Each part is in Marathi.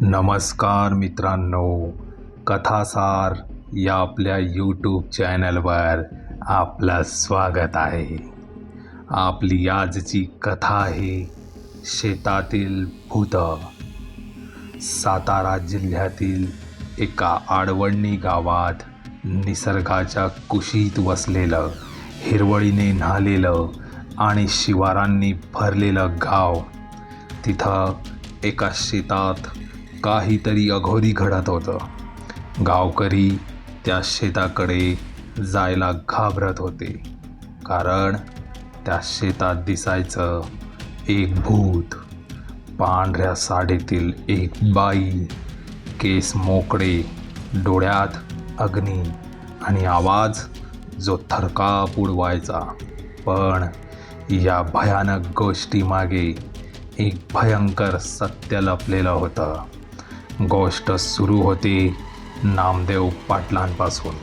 नमस्कार मित्रांनो कथासार या आपल्या यूट्यूब चॅनलवर आपलं स्वागत आहे. आपली आजची कथा आहे शेतातील भूत सातारा जिल्ह्यातील एका आडवणी गावात निसर्गाच्या कुशीत वसलेलं हिरवळीने न्हालेलं आणि शिवारांनी भरलेलं गाव. तिथं एका शेतात काहीतरी अघोरी घडत होतं. गावकरी त्या शेताकडे जायला घाबरत होते. कारण त्या शेतात दिसायचं एक भूत पांढऱ्या साडीतील एक बाई केस मोकळे डोळ्यात अग्नी आणि आवाज जो थरकाप उडवायचा. पण या भयानक गोष्टीमागे एक भयंकर सत्य लपलेलं होतं. गोष्ट सुरू होते नामदेव पाटलांपासून.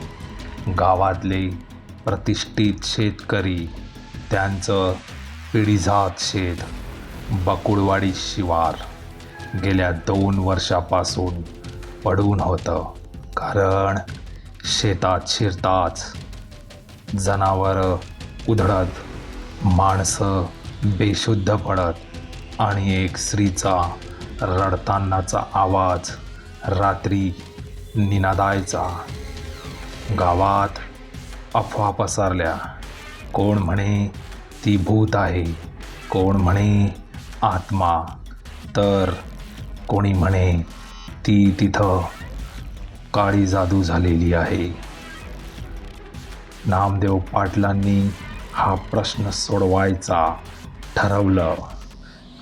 गावातले प्रतिष्ठित शेतकरी त्यांचं पिढीजात शेत बकुळवाडी शिवार गेल्या दोन वर्षापासून पडून होतं. कारण शेतात शिरताच जनावरं उधळत माणसं बेशुद्ध पडत आणि एक स्त्रीचा रडतानाचा आवाज रात्री निनादायचा. गावात अफवा पसरल्या. कोण म्हणे ती भूत आहे? कोण म्हणे आत्मा? तर कोणी म्हणे ती तिथं काळी जादू झालेली आहे. नामदेव पाटलांनी हा प्रश्न सोडवायचा ठरवलं.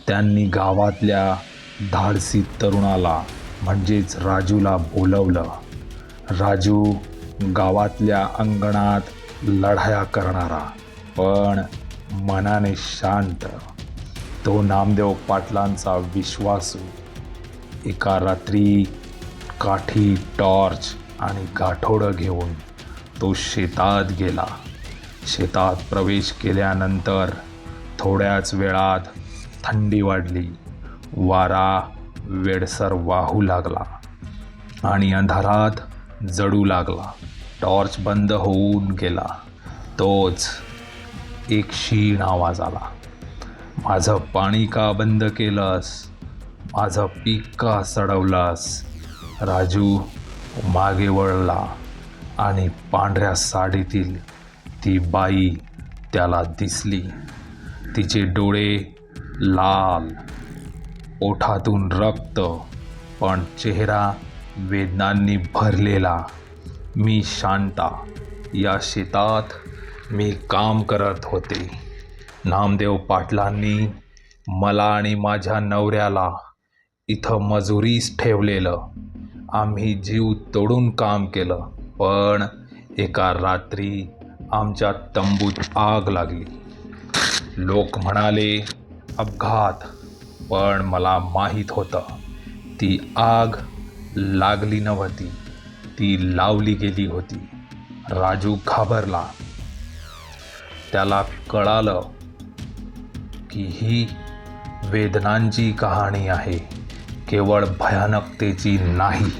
त्यांनी गावातल्या धाडसी तरुणाला म्हणजेच राजूला बोलवलं. राजू गावातल्या अंगणात लढाया करणारा पण मनाने शांत. तो नामदेव पाटलांचा विश्वासू. एका रात्री काठी टॉर्च आणि गाठोडं घेऊन तो शेतात गेला. शेतात प्रवेश केल्यानंतर थोड्याच वेळात थंडी वाढली. वारा वेडसर वाहू लागला आणि अंधारात जडू लागला. टॉर्च बंद होऊन गेला. तोच एक क्षीण आवाज आला. माझं पाणी का बंद केलंस? माझं पीक का सडवलास? राजू मागे वळला आणि पांढऱ्या साडीतील ती बाई त्याला दिसली. तिचे डोळे लाल ओठातून रक्त पण चेहरा वेदनांनी भरलेला. मी शांता. या शेतात मी काम करत होते. नामदेव पाटलांनी मला आणि माझ्या नवऱ्याला इथं मजुरीस ठेवलेलं. आम्ही जीव तोडून काम केलं पण एका रात्री आमच्या तंबूत आग लागली. लोक म्हणाले अपघात पण मला माहीत होतं ती आग लागली नव्हती ती लावली गेली होती. राजू घाबरला. त्याला कळालं की ही वेदनांची कहाणी आहे केवळ भयानकतेची नाही.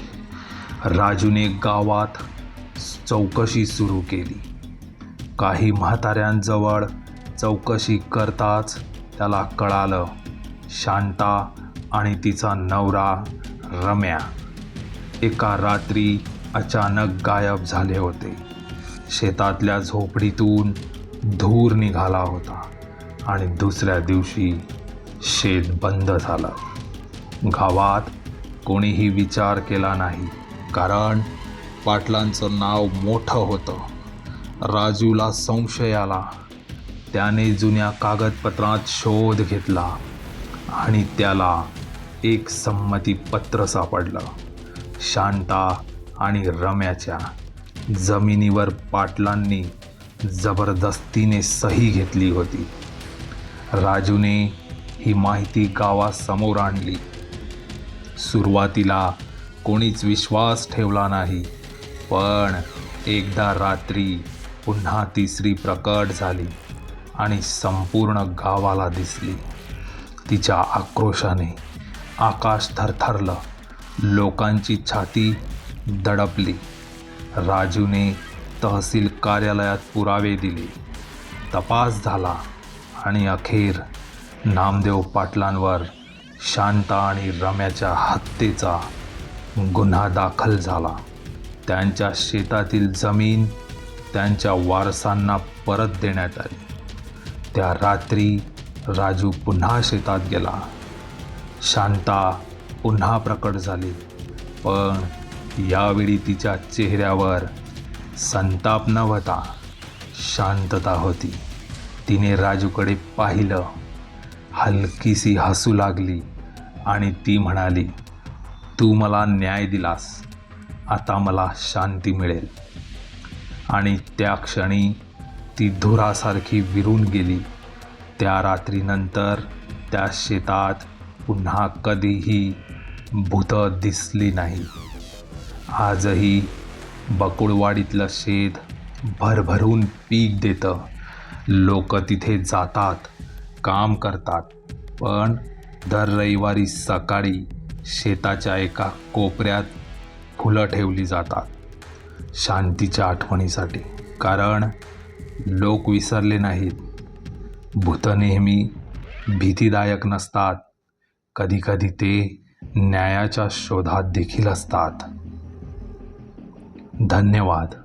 राजूने गावात चौकशी सुरू केली. काही म्हाताऱ्यांजवळ चौकशी करताच त्याला कळालं शांता आणि तिचा नवरा रम्या. एका रात्री अचानक गायब झाले होते. शेतातल्या झोपडीतून धूर निघाला होता आणि दुसऱ्या दिवशी शेत बंद झालं. गावात कोणीही विचार केला नाही कारण पाटलांचं नाव मोठं होतं. राजूला संशय आला. त्याने जुन्या कागदपत्रात शोध घेतला. आणि त्याला एक संमतीपत्र सापडलं. शांता आणि रम्याच्या जमिनीवर पाटलांनी जबरदस्तीने सही घेतली होती. राजूने ही माहिती गावासमोर आणली. सुरुवातीला कोणीच विश्वास ठेवला नाही पण एकदा रात्री पुन्हा तिसरी प्रकट झाली आणि संपूर्ण गावाला दिसली. तिच्या आक्रोशाने आकाश थरथरलं. लोकांची छाती दडपली. राजूने तहसील कार्यालयात पुरावे दिले. तपास झाला आणि अखेर नामदेव पाटलांवर शांता आणि रम्याच्या हत्येचा गुन्हा दाखल झाला. त्यांच्या शेतातील जमीन त्यांच्या वारसांना परत देण्यात आली. त्या रात्री राजू पुन्हा शेतात गेला. शांता पुन्हा प्रकट झाली. पण यावेळी तिच्या चेहऱ्यावर संताप न होता शांतता होती. तिने राजूकडे पाहिलं. हलकीशी हसू लागली आणि ती म्हणाली तू मला न्याय दिलास. आता मला शांती मिळेल. आणि त्या क्षणी ती धुरासारखी विरून गेली. त्या रात्रीनंतर त्या शेतात पुन्हा कधीही भूतं दिसली नाही. आजही बकुळवाडीतलं शेत भरभरून पीक देतं. लोक तिथे जातात काम करतात पण दर रविवारी सकाळी शेताच्या एका कोपऱ्यात फुलं ठेवली जातात शांतीच्या आठवणीसाठी. कारण लोक विसरले नाहीत. भूतं नेहमी भीतीदायक नसतात. कधीकधी ते न्यायाच्या शोधात देखील असतात. धन्यवाद.